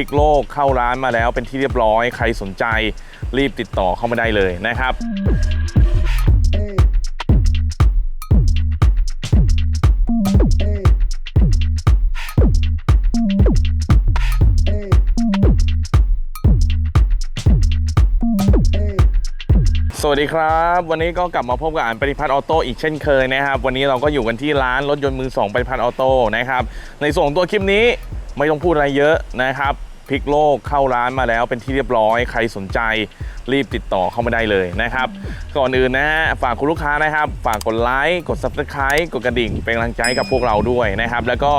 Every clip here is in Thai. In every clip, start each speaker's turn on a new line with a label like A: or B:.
A: ลิกโลกเข้าร้านมาแล้วเป็นที่เรียบร้อยใครสนใจรีบติดต่อเข้ามาได้เลยนะครับสวัสดีครับ วันนี้ก็กลับมาพบกับอ่านปริพัฒน์ออโต้อีกเช่นเคยนะครับ วันนี้เราก็อยู่กันที่ร้านรถยนต์มือสองปริพัฒน์ออโต้นะครับ ในส่วนของตัวคลิปนี้ไม่ต้องพูดอะไรเยอะนะครับ พลิกโลกเข้าร้านมาแล้วเป็นที่เรียบร้อย ใครสนใจรีบติดต่อเข้ามาได้เลยนะครับก่อนอื่นนะฮะฝากคุณลูกค้านะครับ ฝากกดไลค์กด subscribe กดกระดิ่งเป็นกำลังใจให้กับพวกเราด้วยนะครับ แล้วก็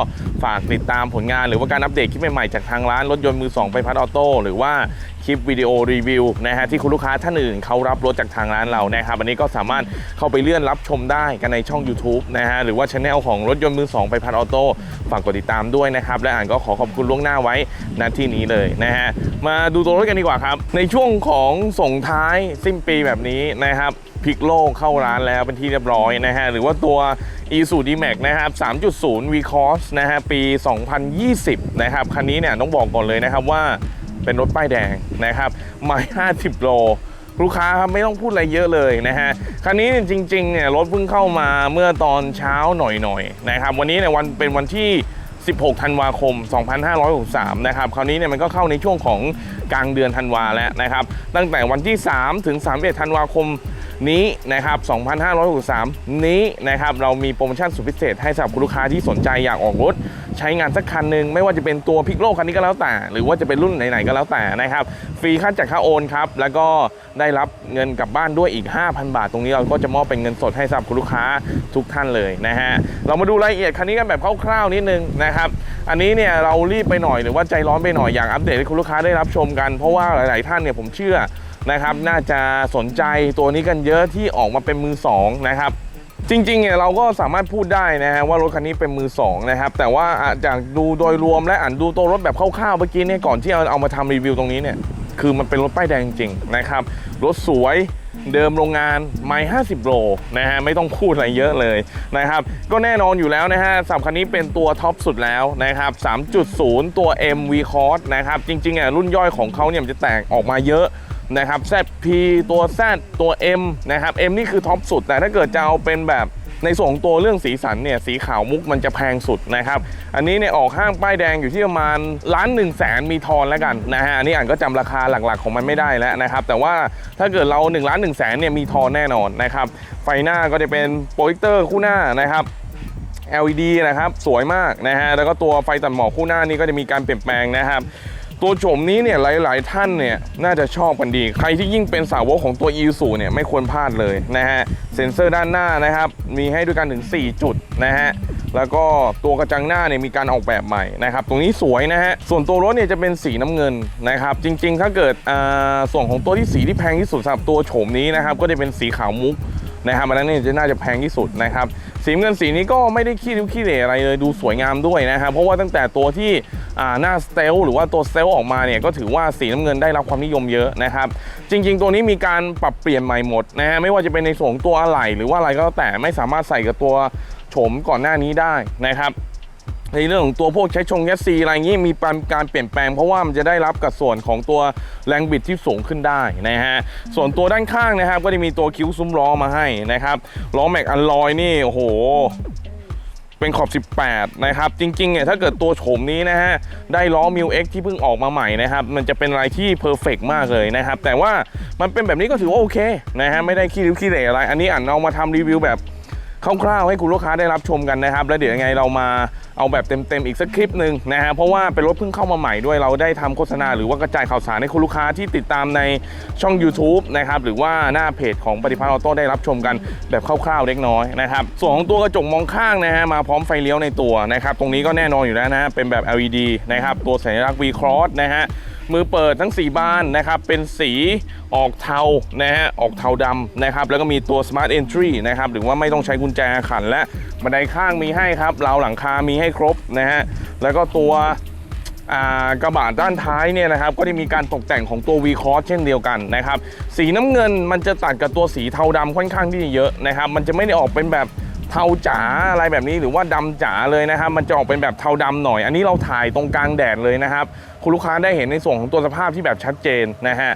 A: ฝากติดตามผลงานหรือว่าการอัปเดตคลิปใหม่ๆจากทางร้านรถยนต์มือสองไปพัดออโต้หรือว่าคลิปวิดีโอรีวิวนะฮะที่คุณลูกค้าท่านอื่นเขารับรถจากทางร้านเรานะครับอันนี้ก็สามารถเข้าไปเลื่อนรับชมได้กันในช่อง YouTube นะฮะหรือว่าช anel ของรถยนต์มือสองไปพัดออโต้ฝากกดติดตามด้วยนะครับและอ่านก็ขอขอบคุณล่วงหน้าไว้ณที่นี้เลยนะฮะมาดูตัวรถกันดีกว่าครับในช่วงของส่งท้ายสิ้นปีแบบนี้นะครับพลิกโลกเข้าร้านแล้วเป็นที่เรียบร้อยนะฮะหรือว่าตัว e s u d m a x นะครับ 3.0 v c o s นะฮะปี 2020 นะครับ คันนี้เนี่ยต้องบอกก่อนเลยนะครับว่าเป็นรถป้ายแดงนะครับไม่50 โลลูกค้าครับไม่ต้องพูดอะไรเยอะเลยนะฮะคันนี้จริงๆเนี่ยรถเพิ่งเข้ามาเมื่อตอนเช้าหน่อยๆนะครับวันนี้เนี่ยวันเป็นวันที่ 16 ธันวาคม 2563 นะครับ คราวนี้เนี่ยมันก็เข้าในช่วงของกลางเดือนธันวาแล้วนะครับ ตั้งแต่วันที่ 3 ถึง 31 ธันวาคม นี้นะครับ 2563 นี้นะครับ เรามีโปรโมชั่นสุดพิเศษให้สำหรับคุณลูกค้าที่สนใจอยากออกรถ ใช้งานสักคันหนึ่งไม่ว่าจะเป็นตัวพิกโลคันนี้ก็แล้วแต่ หรือว่าจะเป็นรุ่นไหนๆก็แล้วแต่นะครับ ฟรีค่าจัดค่าโอนครับ แล้วก็ได้รับเงินกลับบ้านด้วยอีก 5,000 บาท ตรงนี้เราก็จะมอบเป็นเงินสดให้สำหรับคุณลูกค้าทุกท่านเลยนะฮะ เรามาดูรายละเอียดคันนี้กันแบบคร่าวๆนิดนึงนะครับ อันนี้เนี่ยเรารีบไปหน่อยหรือว่าใจร้อนไปหน่อยอยากอัปเดตให้คุณลูกค้าได้รับชมกัน เพราะว่าหลาย ๆ ท่านเนี่ยผมเชื่อ นะครับ น่าจะสนใจตัวนี้กันเยอะที่ออกมาเป็นมือสองนะครับจริงๆเนี่ยเราก็สามารถพูดได้นะฮะว่ารถคันนี้เป็นมือสองนะครับแต่ว่าจากดูโดยรวมและอ่านดูตัวรถแบบคร่าวๆเมื่อกี้เนี่ยก่อนที่เอาเอามาทำรีวิวตรงนี้เนี่ยคือมันเป็นรถป้ายแดงจริงๆนะครับรถสวยเดิมโรงงานไม่50 โลนะฮะไม่ต้องพูดอะไรเยอะเลยนะครับก็แน่นอนอยู่แล้วนะฮะสับคันนี้เป็นตัวท็อปสุดแล้วนะครับ3.0 ตัว MV c o r s นะครับจริงๆอะรุ่นย่อยของเขาเนี่ยมันจะแตกออกมาเยอะ นะครับ ZP ตัว Z ตัว M นะครับ M นี่คือท็อปสุด แต่ถ้าเกิดจะเอาเป็นแบบในส่วนของตัวเรื่องสีสันเนี่ยสีขาวมุกมันจะแพงสุดนะครับ อันนี้เนี่ยออกห้างป้ายแดงอยู่ที่ประมาณล้านหนึ่งแสนมีทอนแล้วกันนะฮะอันนี้อ่านก็จำราคาหลักๆของมันไม่ได้แล้วนะครับ แต่ว่าถ้าเกิดเรา1ล้านหนึ่งแสนเนี่ยมีทอนแน่นอนนะครับ ไฟหน้าก็จะเป็นโปรเจคเตอร์คู่หน้านะครับ LED นะครับสวยมากนะฮะแล้วก็ตัวไฟตัดหมอกคู่หน้านี้ก็จะมีการเปลี่ยนแปลงนะครับ ตัวโฉมนี้เนี่ยหลาย ๆ ท่านเนี่ยน่าจะชอบกันดี ใครที่ยิ่งเป็นสาวกของตัว e ูเนี่ยไม่ควรพลาดเลยนะฮะเซ็นเซอร์ด้านหน้านะครับ มีให้ด้วยกันถึง 4 จุดนะฮะแล้วก็ตัวกระจังหน้าเนี่ยมีการออกแบบใหม่นะครับตรงนี้สวยนะฮะส่วนตัวรถเนี่ยจะเป็นสีน้ำเงินนะครับจริง ๆ ถ้าเกิดอ่าส่วนของตัวที่สีที่แพงที่สุดสำหรับตัวโฉมนี้นะครับก็จะเป็นสีขาวมุกนะครับอันนั้นเนี่ยจะน่าจะแพงที่สุดนะครับสีเงินสีนี้ก็ไม่ได้ขี้ริ้วขี้เหร่อะไรเลยดูสวยงามด้วยนะครับเพราะว่าตั้งแต่ตัวที่ หน้าสเตลหรือว่าตัวสเตลออกมาเนี่ยก็ถือว่าสีน้ำเงินได้รับความนิยมเยอะนะครับ จริง ๆ ตัวนี้มีการปรับเปลี่ยนใหม่หมดนะฮะไม่ว่าจะเป็นในส่วนของตัวอะไหล่หรือว่าอะไรก็แต่ไม่สามารถใส่กับตัวโฉมก่อนหน้านี้ได้นะครับในเรื่องของตัวพวกใช้ชงแคสซีอะไรอย่างนี้มีการเปลี่ยนแปลงเพราะว่ามันจะได้รับกับส่วนของตัวแรงบิดที่สูงขึ้นได้นะฮะส่วนตัวด้านข้างนะครับ ก็จะมีตัวคิ้วซุ้มล้อมาให้นะครับล้อแม็กอันลอยนี่โอ้โห เป็นขอบ 18 นะครับ จริงๆเนี่ยถ้าเกิดตัวโฉมนี้นะฮะ ได้ล้อมิวเอ็กที่เพิ่งออกมาใหม่นะครับ มันจะเป็นอะไรที่เพอร์เฟกมากเลยนะครับ แต่ว่ามันเป็นแบบนี้ก็ถือว่าโอเคนะฮะไม่ได้ขี้ริ้วขี้เหร่อะไร อันนี้อ่านเอามาทำรีวิวแบบ คร่าวๆให้คุณลูกค้าได้รับชมกันนะครับ แล้วเดี๋ยวยังไงเรามาเอาแบบเต็มๆอีกสักคลิปหนึ่งนะฮะเพราะว่าเป็นรถเพิ่งเข้ามาใหม่ด้วยเราได้ทำโฆษณาหรือว่ากระจายข่าวสารให้คุณลูกค้าที่ติดตามในช่อง YouTube นะครับหรือว่าหน้าเพจของปฏิพัฒน์ออโต้ได้รับชมกันแบบคร่าวๆเล็กน้อยนะครับส่วนของตัวกระจกมองข้างนะฮะมาพร้อมไฟเลี้ยวในตัวนะครับตรงนี้ก็แน่นอนอยู่แล้วนะฮะเป็นแบบ LED นะครับตัวสัญลักษณ์ V Cross นะฮะ มือเปิดทั้ง 4 บานนะครับ เป็นสีออกเทานะฮะออกเทาดำนะครับ แล้วก็มีตัว Smart Entry นะครับ หรือว่าไม่ต้องใช้กุญแจขันและบันไดข้างมีให้ครับราวหลังคามีให้ครบนะฮะแล้วก็ตัวกระบะด้านท้ายเนี่ยนะครับก็ได้มีการตกแต่งของตัว V Cross เช่นเดียวกันนะครับ สีน้ำเงินมันจะตัดกับตัวสีเทาดำค่อนข้างที่จะเยอะนะครับ มันจะไม่ได้ออกเป็นแบบ เทาจ๋าอะไรแบบนี้หรือว่าดำจ๋าเลยนะครับ มันจะออกเป็นแบบเทาดำหน่อย อันนี้เราถ่ายตรงกลางแดดเลยนะครับ คุณลูกค้าได้เห็นในส่วนของตัวสภาพที่แบบชัดเจนนะฮะ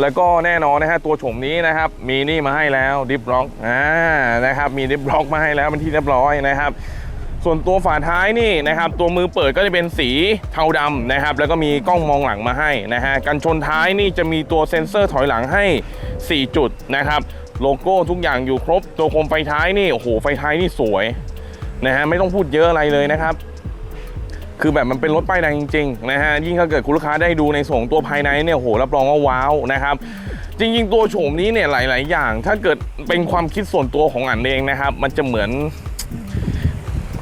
A: แล้วก็แน่นอนนะฮะตัวโฉมนี้นะครับ มีนี่มาให้แล้วดิฟล็อกอ่านะครับ มีดิฟล็อกมาให้แล้วเป็นที่เรียบร้อยนะครับ ส่วนตัวฝาท้ายนี่นะครับ ตัวมือเปิดก็จะเป็นสีเทาดำนะครับ แล้วก็มีกล้องมองหลังมาให้นะฮะกันชนท้ายนี่จะมีตัวเซ็นเซอร์ถอยหลังให้ 4 จุดนะครับ โลโก้ทุกอย่างอยู่ครบ ตัวโคมไฟท้ายนี่โอ้โหไฟท้ายนี่สวยนะฮะไม่ต้องพูดเยอะอะไรเลยนะครับ คือแบบมันเป็นรถป้ายแดงจริงๆนะฮะยิ่งถ้าเกิดคุณลูกค้าได้ดูในส่วนของตัวภายในเนี่ยโอ้โหรับรองว่าว้าวนะครับจริงๆ ตัวโฉมนี้เนี่ยหลาย ๆ อย่าง ถ้าเกิดเป็นความคิดส่วนตัวของอันเองนะครับ มันจะเหมือน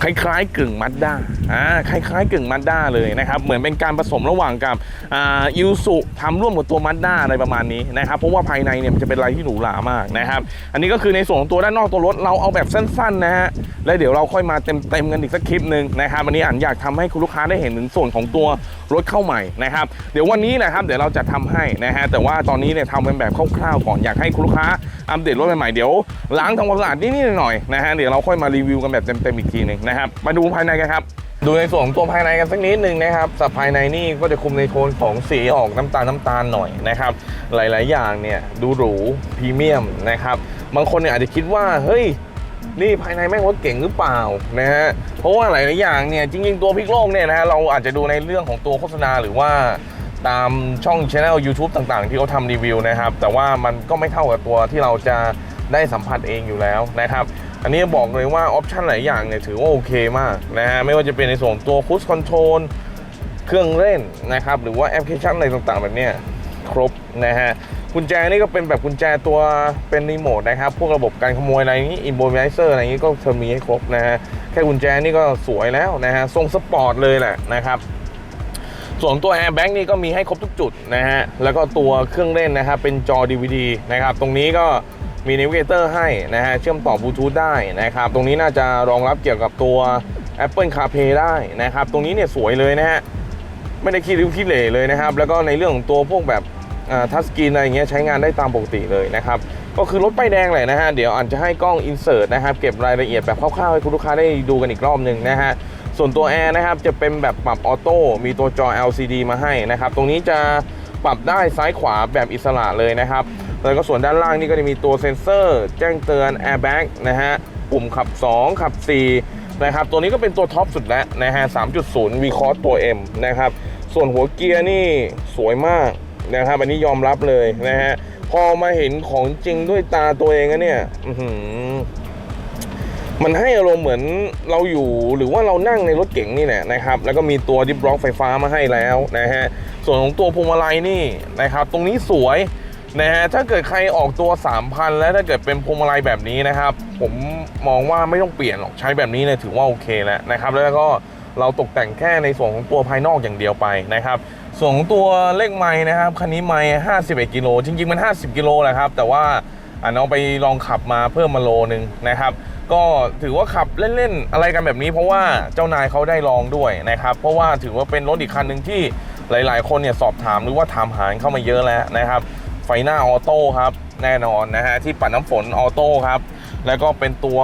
A: คล้ายๆ กึ่งมัดด้าอ่าคล้ายๆ กึ่งมัดด้าเลยนะครับเหมือนเป็นการผสมระหว่างกับอ่าอิวสุทำร่วมกับตัวมัดด้าอะไรประมาณนี้นะครับเพราะว่าภายในเนี่ยมันจะเป็นอะไรที่หรูหรามากนะครับอันนี้ก็คือในส่วนของตัวด้านนอกตัวรถเราเอาแบบสั้นๆนะฮะแล้วเดี๋ยวเราค่อยมาเต็มๆกันอีกสักคลิปหนึ่งนะครับอันนี้อันอยากทำให้คุณลูกค้าได้เห็นถึงส่วนของตัวรถเข้าใหม่นะครับเดี๋ยววันนี้นะครับเดี๋ยวเราจะทำให้นะฮะแต่ว่าตอนนี้เนี่ยทำเป็นแบบคร่าวๆก่อนอยากให้คุณลูกค้าอัปเดตรถใหม่ๆเดี๋ยวล้างทำความสะอาดนิดๆหน่อยๆนะฮะเดี๋ยวเราค่อยมารีวิวกันแบบเต็มๆอีกทีนึงนะครับ มาดูภายในกันครับ ดูในส่วนของตัวภายในกันสักนิดหนึ่งนะครับสับภายในนี่ก็จะคุมในโทนของสีออกน้ำตาลน้ำตาลหน่อยนะครับ หลาย ๆ อย่างเนี่ยดูหรูพรีเมียมนะครับ บางคนเนี่ยอาจจะคิดว่าเฮ้ยนี่ภายในแม่งรถเก่งหรือเปล่านะฮะ เพราะว่าหลายๆอย่างเนี่ยจริง ๆ ตัวพลิกโลกเนี่ยนะฮะเราอาจจะดูในเรื่องของตัวโฆษณาหรือว่าตามช่องช anel YouTube ต่างๆ ที่เขาทำรีวิวนะครับ แต่ว่ามันก็ไม่เท่ากับตัวที่เราจะได้สัมผัสเองอยู่แล้วนะครับ อันนี้บอกเลยว่าออปชันหลายอย่างเนี่ยถือว่าโอเคมากนะฮะไม่ว่าจะเป็นในส่วนตัวคู i คอนโทรลเครื่องเล่นนะครับ หรือว่าแอปพลิเคชันอะไรต่างๆ แบบนี้ครบนะฮะกุญแจนี่ก็เป็นแบบกุญแจตัวเป็นรีโมทนะครับ พวกระบบการขโมยอะไรนี้อินโบมิเซอร์อะไรนี้ก็เธอมีให้ครบนะฮะแค่กุญแจนี่ก็สวยแล้วนะฮะทรงสปอร์ตเลยแหละนะครับส่วนตัวแอร์แบ็กนี่ก็มีให้ครบทุกจุดนะฮะแล้วก็ตัวเครื่องเล่นนะครับเป็นจอ DVD นะครับตรงนี้ก็ มีน a วิเกเตอร์ให้นะฮะเชื่อมต่อบลูทูธได้นะครับ ตรงนี้น่าจะรองรับเกี่ยวกับตัว Apple CarPlay ได้นะครับ ตรงนี้เนี่ยสวยเลยนะฮะไม่ได้คิดริ้วคิดเหร่เลยนะครับ แล้วก็ในเรื่องของตัวพวกแบบทัชสกรีนอะไรเงี้ยใช้งานได้ตามปกติเลยนะครับ ก็คือรถป้ายแดงแหละนะฮะ เดี๋ยวอันจะให้กล้องอินเสิร์ตนะครับ เก็บรายละเอียดแบบคร่าวๆ ให้คุณลูกค้าได้ดูกันอีกรอบหนึ่งนะฮะ ส่วนตัวแอร์นะครับ จะเป็นแบบปรับออโต้มีตัวจอ LCD มาให้นะครับ ตรงนี้จะปรับได้ซ้ายขวาแบบอิสระเลยนะครับ แล้วก็ส่วนด้านล่างนี่ก็จะมีตัวเซ็นเซอร์ แจ้งเตือน Airbag นะฮะปุ่มขับ 2 ขับ 4 นะครับ ตัวนี้ก็เป็นตัวท็อปสุดแล้วนะฮะ 3.0 v c o s ตัว M นะครับ ส่วนหัวเกียร์นี่สวยมากนะครับ อันนี้ยอมรับเลยนะฮะ พอมาเห็นของจริงด้วยตาตัวเองอะเนี่ยมันให้อารมณ์เหมือนเราอยู่หรือว่าเรานั่งในรถเก๋งนี่แหละนะครับ แล้วก็มีตัวดิฟล็อกไฟฟ้ามาให้แล้วนะฮะ ส่วนของตัวพวงมาลัยนี่นะครับ ตรงนี้สวย นะฮะถ้าเกิดใครออกตัว 3,000 แล้วถ้าเกิดเป็นพวงมาลัยแบบนี้นะครับ ผมมองว่าไม่ต้องเปลี่ยนหรอกใช้แบบนี้เนี่ยถือว่าโอเคแล้วนะครับแล้วก็เราตกแต่งแค่ในส่วนของตัวภายนอกอย่างเดียวไปนะครับ ส่วนของตัวเลขไม้นะครับคันนี้ไม้51กิโลจริงๆมัน 50กิโลแหละครับ แต่ว่าอะน้องไปลองขับมาเพิ่มมาโลนึงนะครับก็ถือว่าขับเล่นๆอะไรกันแบบนี้เพราะว่าเจ้านายเขาได้ลองด้วยนะครับ เพราะว่าถือว่าเป็นรถอีกคันหนึ่งที่หลาย ๆ คนเนี่ยสอบถามหรือว่าถามหาเข้ามาเยอะแล้วนะครับ ฟหน้าออโต้ครับแน่นอนนะฮะที่ปัดน้ำฝนออโต้ครับแล้วก็เป็นตัว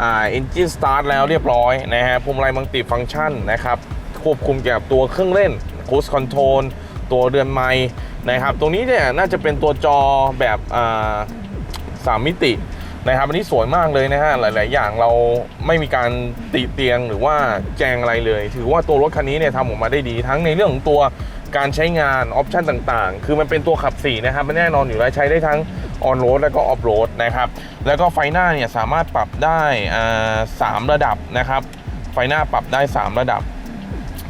A: อ่า engine start แล้วเรียบร้อยนะฮะพวงมาลัยมัลติฟังก์ชันนะครับควบคุมเกี่ยวกับตัวเครื่องเล่น cruise control ตัวเรือนไม้นะครับตรงนี้เนี่ยน่าจะเป็นตัวจอแบบอ่าสามมิตินะครับอันนี้สวยมากเลยนะฮะหลาย ๆ อย่างเราไม่มีการติเตียงหรือว่าแจงอะไรเลย ถือว่าตัวรถคันนี้เนี่ยทำออกมาได้ดี ทั้งในเรื่องของตัว การใช้งานออปชันต่างๆ คือมันเป็นตัวขับ4นะครับมันแน่นอนอยู่แล้วใช้ได้ทั้งออนโรดแล้วก็ออฟโรดนะครับแล้วก็ไฟหน้าเนี่ยสามารถปรับได้สามระดับนะครับ ไฟหน้าปรับได้ 3 ระดับ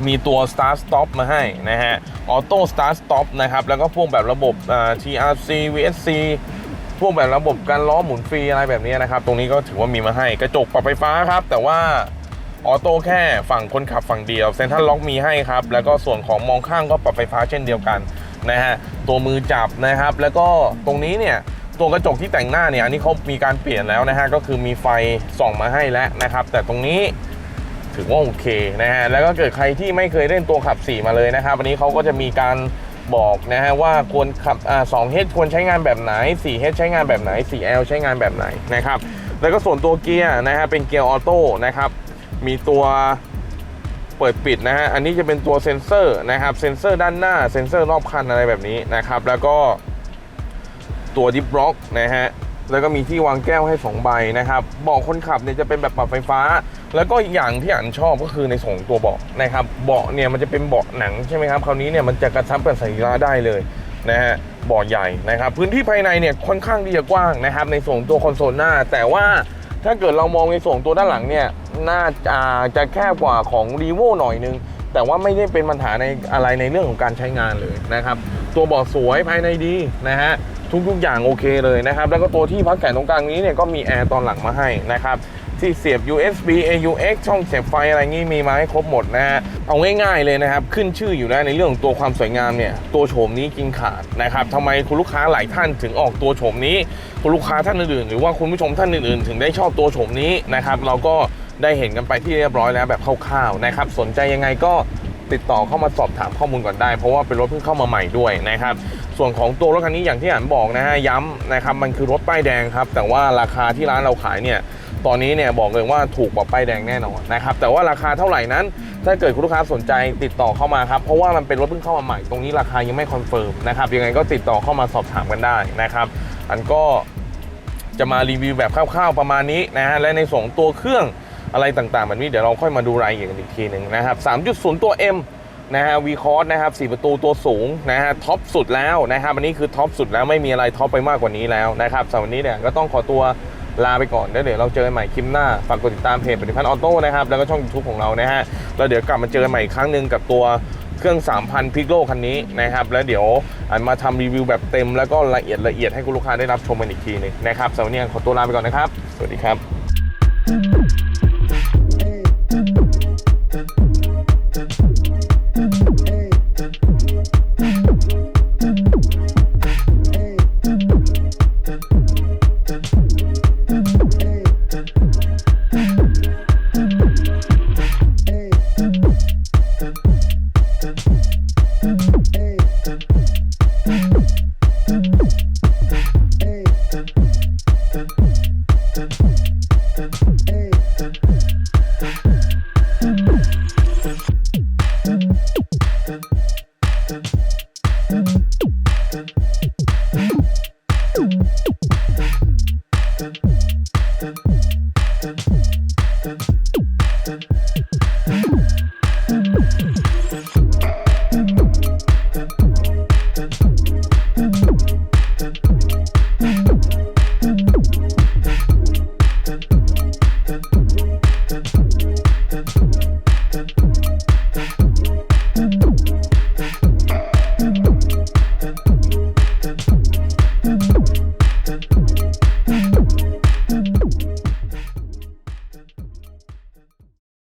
A: มีตัว start stop มาให้นะฮะ auto start stop นะครับแล้วก็พวกแบบระบบ TRC VSC พวกแบบระบบการล้อหมุนฟรีอะไรแบบนี้นะครับ ตรงนี้ก็ถือว่ามีมาให้กระจกปรับไฟฟ้าครับ แต่ว่า ออโต้แค่ฝั่งคนขับฝั่งเดียวเซ็นทรัลล็อกมีให้ครับ แล้วก็ส่วนของมองข้างก็ปรับไฟฟ้าเช่นเดียวกันนะฮะตัวมือจับนะครับ แล้วก็ตรงนี้เนี่ยตัวกระจกที่แต่งหน้าเนี่ยอันนี้เขามีการเปลี่ยนแล้วนะฮะก็คือมีไฟส่องมาให้แล้วนะครับ แต่ตรงนี้ถือว่าโอเคนะฮะแล้วก็เกิดใครที่ไม่เคยเล่นตัวขับ 4 มาเลยนะครับวันนี้เขาก็จะมีการบอกนะฮะว่าควรขับอ่า2 h ควรใช้งานแบบไหน4 h ใช้งานแบบไหน4 L ใช้งานแบบไหนนะครับแล้วก็ส่วนตัวเกียร์นะฮะเป็นเกียร์ออโต้นะครับ มีตัวเปิดปิดนะฮะ อันนี้จะเป็นตัวเซ็นเซอร์นะครับ เซ็นเซอร์ด้านหน้า เซ็นเซอร์รอบคันอะไรแบบนี้นะครับ แล้วก็ตัวดิฟบล็อกนะฮะ แล้วก็มีที่วางแก้วให้ 2 ใบนะครับ เบาะคนขับเนี่ยจะเป็นแบบปรับไฟฟ้า แล้วก็อีกอย่างที่อันชอบก็คือในส่งตัวเบาะนะครับ เบาะเนี่ยมันจะเป็นเบาะหนังใช่ไหมครับ คราวนี้เนี่ยมันจะกระชับกับสรีระได้เลยนะฮะเบาะใหญ่นะครับ พื้นที่ภายในเนี่ยค่อนข้างที่จะกว้างนะครับ ในส่วนของตัวคอนโซลหน้า แต่ว่า ถ้าเกิดเรามองในส่วนของตัวด้านหลังเนี่ยน่าจะจะแคบกว่าของ r ีโวหน่อยนึง แต่ว่าไม่ได้เป็นปัญหาในอะไรในเรื่องของการใช้งานเลยนะครับ ตัวเบาะสวยภายในดีนะฮะทุกๆอย่างโอเคเลยนะครับ แล้วก็ตัวที่พักแขนตรงกลางนี้เนี่ยก็มีแอร์ตอนหลังมาให้นะครับ ที่เสียบ USB AUX ช่องเสียบไฟอะไรงี้มีมาให้ครบหมดนะฮะ เอาง่ายๆเลยนะครับ ขึ้นชื่ออยู่แล้วในเรื่องของตัวความสวยงามเนี่ย ตัวโฉมนี้กินขาดนะครับทำไมคุณลูกค้าหลายท่านถึงออกตัวโฉมนี้ คุณลูกค้าท่านอื่นๆ หรือว่าคุณผู้ชมท่านอื่นๆ ถึงได้ชอบตัวโฉมนี้นะครับ เราก็ได้เห็นกันไปที่เรียบร้อยแล้วแบบคร่าวๆนะครับ สนใจยังไงก็ติดต่อเข้ามาสอบถามข้อมูลก่อนได้ เพราะว่าเป็นรถเพิ่งเข้ามาใหม่ด้วยนะครับ ส่วนของตัวรถคันนี้อย่างที่อ่านบอกนะฮะย้ำนะครับมันคือรถป้ายแดงครับ แต่ว่าราคาที่ร้านเราขายเนี่ย ตอนนี้เนี่ยบอกเลยว่าถูกกว่าป้ายแดงแน่นอนนะครับแต่ว่าราคาเท่าไหร่นั้น ถ้าเกิดคุณลูกค้าสนใจติดต่อเข้ามาครับเพราะว่ามันเป็นรถเพิ่งเข้ามาใหม่ตรงนี้ราคายังไม่คอนเฟิร์มนะครับยังไงก็ติดต่อเข้ามาสอบถามกันได้นะครับ อันก็จะมารีวิวแบบคร่าวๆประมาณนี้นะฮะและในส่วนของตัวเครื่องอะไรต่างๆแบบนี้เดี๋ยวเราค่อยมาดูรายละเอียดกันอีกทีหนึ่งนะครับ 3.0 ตัว M นะฮะ V c o s นะครับ4ประตูตัวสูงนะฮะท็อปสุดแล้วนะครับอันนี้คือท็อปสุดแล้วไม่มีอะไรท็อปไปมากกว่านี้แล้วนะครับสำหรับวันนี้เนี่ยก็ต้องขอตัว ลาไปก่อนแล้วเดี๋ยวเราเจอกันใหม่คลิปหน้า ฝากกดติดตามเพจปฏิพันธ์ออโต้นะครับ แล้วก็ช่อง YouTube ของเรานะฮะแล้วเดี๋ยวกลับมาเจอกันใหม่อีกครั้งหนึ่งกับตัวเครื่อง 3,000 พิกโลคันนี้นะครับ แล้วเดี๋ยวอันมาทำรีวิวแบบเต็มแล้วก็ละเอียดละเอียดให้คุณลูกค้าได้รับชมกันอีกทีหนึงนะครับสำหรับวันนี้ขอตัวลาไปก่อนนะครับ สวัสดีครับ